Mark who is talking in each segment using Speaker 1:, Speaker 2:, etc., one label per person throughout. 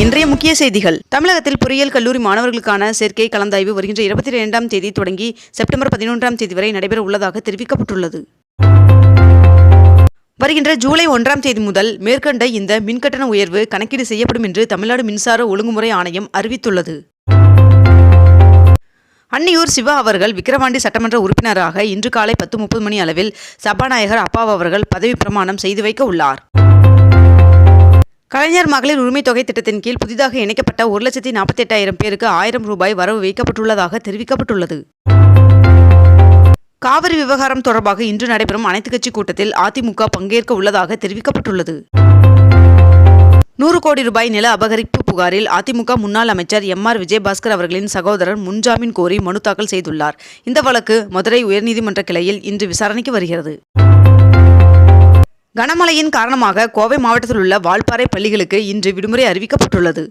Speaker 1: இன்றைய முக்கிய செய்திகள். தமிழகத்தில் பொறியியல் கல்லூரி மாணவர்களுக்கான சேர்க்கை கலந்தாய்வு வருகின்ற இருபத்தி இரண்டாம் தேதி தொடங்கி செப்டம்பர் பதினொன்றாம் தேதி வரை நடைபெற உள்ளதாக தெரிவிக்கப்பட்டுள்ளது. வருகின்ற ஜூலை ஒன்றாம் தேதி முதல் மேற்கண்ட இந்த மின்கட்டண உயர்வு கணக்கீடு செய்யப்படும் என்று தமிழ்நாடு மின்சார ஒழுங்குமுறை ஆணையம் அறிவித்துள்ளது. அன்னியூர் சிவா அவர்கள் விக்கிரவாண்டி சட்டமன்ற உறுப்பினராக இன்று காலை பத்து முப்பது மணி அளவில் சபாநாயகர் அப்பாவ் அவர்கள் பதவி பிரமாணம் செய்து வைக்க உள்ளார். கலைஞர் மகளிர் உரிமை தொகை திட்டத்தின் கீழ் புதிதாக இணைக்கப்பட்ட ஒரு லட்சத்தி நாற்பத்தி எட்டாயிரம் பேருக்கு ஆயிரம் ரூபாய் வரவு வைக்கப்பட்டுள்ளதாக தெரிவிக்கப்பட்டுள்ளது. காவிரி விவகாரம் தொடர்பாக இன்று நடைபெறும் அனைத்துக் கட்சி கூட்டத்தில் அதிமுக பங்கேற்க உள்ளதாக தெரிவிக்கப்பட்டுள்ளது. நூறு கோடி ரூபாய் நில அபகரிப்பு புகாரில் அதிமுக முன்னாள் அமைச்சர் எம் ஆர் விஜயபாஸ்கர் அவர்களின் சகோதரர் முன்ஜாமீன் கோரி மனு தாக்கல் செய்துள்ளார். இந்த வழக்கு மதுரை உயர்நீதிமன்ற கிளையில் இன்று விசாரணைக்கு வருகிறது. கனமழையின் காரணமாக கோவை மாவட்டத்தில் உள்ள வால்பாறை பள்ளிகளுக்கு இன்று விடுமுறை அறிவிக்கப்பட்டுள்ளது.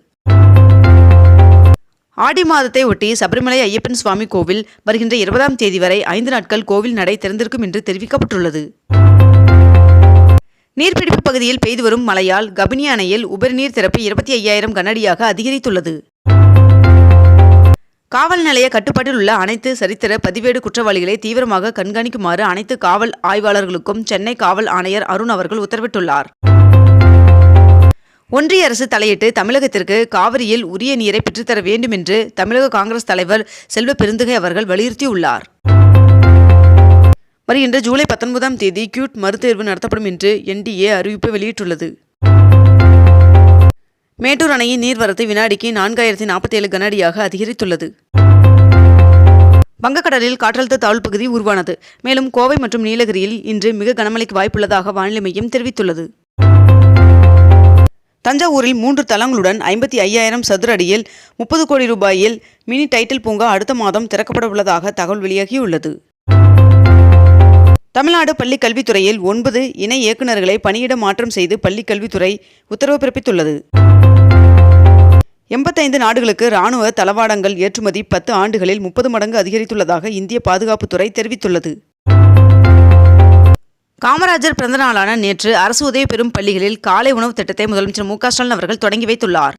Speaker 1: ஆடி மாதத்தை ஒட்டி சபரிமலை ஐயப்பன் சுவாமி கோவில் வருகின்ற இருபதாம் தேதி வரை ஐந்து நாட்கள் கோவில் நடை திறந்திருக்கும் என்று தெரிவிக்கப்பட்டுள்ளது. நீர்பிடிப்பு பகுதியில் பெய்து வரும் மழையால் கபினி அணையில் உபரிநீர் திறப்பு இருபத்தி ஐயாயிரம் கனஅடியாக அதிகரித்துள்ளது. காவல் நிலைய கட்டுப்பாட்டில் உள்ள அனைத்து சரித்திர பதிவேடு குற்றவாளிகளை தீவிரமாக கண்காணிக்குமாறு அனைத்து காவல் ஆய்வாளர்களுக்கும் சென்னை காவல் ஆணையர் அருண் அவர்கள் உத்தரவிட்டுள்ளார். ஒன்றிய அரசு தலையிட்டு தமிழகத்திற்கு காவிரியில் உரிய நீரை பெற்றுத்தர வேண்டும் என்று தமிழக காங்கிரஸ் தலைவர் செல்வ பெருந்துகை அவர்கள் வலியுறுத்தியுள்ளார். வருகின்ற ஜூலை பத்தொன்பதாம் தேதி கியூட் மறுதேர்வு நடத்தப்படும் என்று என்டிஏ அறிவிப்பு வெளியிட்டுள்ளது. மேட்டூர் அணையின் நீர்வரத்து வினாடிக்கு நான்காயிரத்தி நாற்பத்தி ஏழு கனஅடியாக அதிகரித்துள்ளது. வங்கக்கடலில் காற்றழுத்த தாழ்வு பகுதி உருவானது. மேலும் கோவை மற்றும் நீலகிரியில் இன்று மிக கனமழைக்கு வாய்ப்புள்ளதாக வானிலை மையம் தெரிவித்துள்ளது. தஞ்சாவூரில் மூன்று தளங்களுடன் ஐம்பத்தி ஐயாயிரம் சதுர அடியில் முப்பது கோடி ரூபாயில் மினி டைட்டில் பூங்கா அடுத்த மாதம் திறக்கப்பட உள்ளதாக தகவல் வெளியாகியுள்ளது. தமிழ்நாடு பள்ளிக் கல்வித்துறையில் ஒன்பது இணை இயக்குநர்களை பணியிட மாற்றம் செய்து பள்ளிக் கல்வித்துறை உத்தரவு பிறப்பித்துள்ளது. எண்பத்தைந்து நாடுகளுக்கு இராணுவ தளவாடங்கள் ஏற்றுமதி பத்து ஆண்டுகளில் முப்பது மடங்கு அதிகரித்துள்ளதாக இந்திய பாதுகாப்புத்துறை தெரிவித்துள்ளது. காமராஜர் பிறந்த நாளான நேற்று அரசு உதவி பெறும் பள்ளிகளில் காலை உணவு திட்டத்தை முதலமைச்சர் மு ஸ்டாலின் அவர்கள் தொடங்கி வைத்துள்ளார்.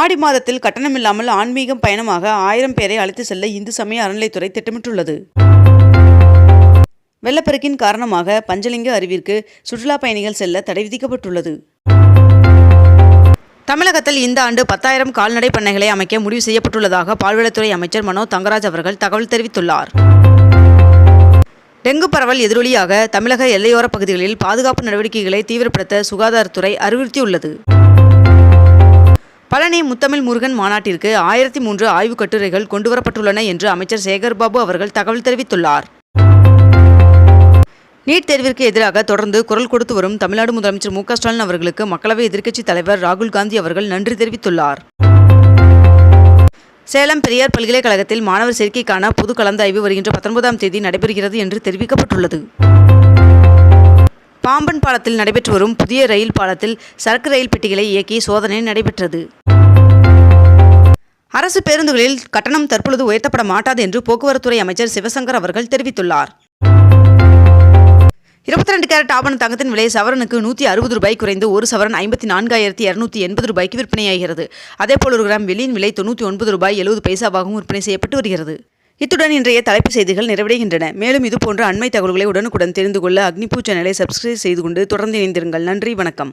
Speaker 1: ஆடி மாதத்தில் கட்டணமில்லாமல் ஆன்மீகம் பயணமாக ஆயிரம் பேரை அழைத்து செல்ல இந்து சமய அறநிலைத்துறை திட்டமிட்டுள்ளது. வெள்ளப்பெருக்கின் காரணமாக பஞ்சலிங்க அருவிற்கு சுற்றுலா பயணிகள் செல்ல தடை விதிக்கப்பட்டுள்ளது. தமிழகத்தில் இந்த ஆண்டு பத்தாயிரம் கால்நடை பண்ணைகளை அமைக்க முடிவு செய்யப்பட்டுள்ளதாக பால்வளத்துறை அமைச்சர் மனோ தங்கராஜ் அவர்கள் தகவல் தெரிவித்துள்ளார். டெங்கு பரவல் எதிரொலியாக தமிழக எல்லையோர பகுதிகளில் பாதுகாப்பு நடவடிக்கைகளை தீவிரப்படுத்த சுகாதாரத்துறை அறிவுறுத்தியுள்ளது. பழனி முத்தமிழ் முருகன் மாநாட்டிற்கு ஆயிரத்தி மூன்று ஆய்வுக் கட்டுரைகள் கொண்டுவரப்பட்டுள்ளன என்று அமைச்சர் சேகர்பாபு அவர்கள் தகவல் தெரிவித்துள்ளார். நீட் தேர்விற்கு எதிராக தொடர்ந்து குரல் கொடுத்து வரும் தமிழ்நாடு முதலமைச்சர் மு ஸ்டாலின் அவர்களுக்கு மக்களவை எதிர்க்கட்சித் தலைவர் ராகுல் காந்தி அவர்கள் நன்றி தெரிவித்துள்ளார். சேலம் பெரியார் பல்கலைக்கழகத்தில் மாணவர் சேர்க்கைக்கான பொது கலந்தாய்வு வருகின்ற பத்தொன்பதாம் தேதி நடைபெறுகிறது என்று தெரிவிக்கப்பட்டுள்ளது. பாம்பன் பாலத்தில் நடைபெற்று வரும் புதிய ரயில் பாலத்தில் சரக்கு ரயில் பெட்டிகளை இயக்கி சோதனை நடைபெற்றது. அரசு பேருந்துகளில் கட்டணம் தற்பொழுது உயர்த்தப்பட மாட்டாது என்று போக்குவரத்துறை அமைச்சர் சிவசங்கர் அவர்கள் தெரிவித்துள்ளார். இருபத்தி ரெண்டு கேரட் ஆபண தங்கத்தின் விலை சவரனுக்கு நூற்றி அறுபது ரூபாய் குறைந்து ஒரு சவரன் ஐம்பத்தி நான்காயிரத்தி இரநூத்தி எண்பது ரூபாய்க்கு விற்பனையாகிறது. அதேபோல் ஒரு கிராம் வெள்ளியின் விலை தொண்ணூற்றி ஒன்பது ரூபாய் எழுபது பைசாவாகவும் விற்பனை செய்யப்பட்டு வருகிறது. இத்துடன் இன்றைய தலைப்பு செய்திகள் நிறைவடைகின்றன. மேலும் இதுபோன்ற அண்மை தகவல்களை உடனுக்குடன் தெரிந்து கொள்ள அக்னிபூ சேனலை சப்ஸ்கிரைப் செய்து கொண்டு தொடர்ந்து இணைந்திருங்கள். நன்றி வணக்கம்.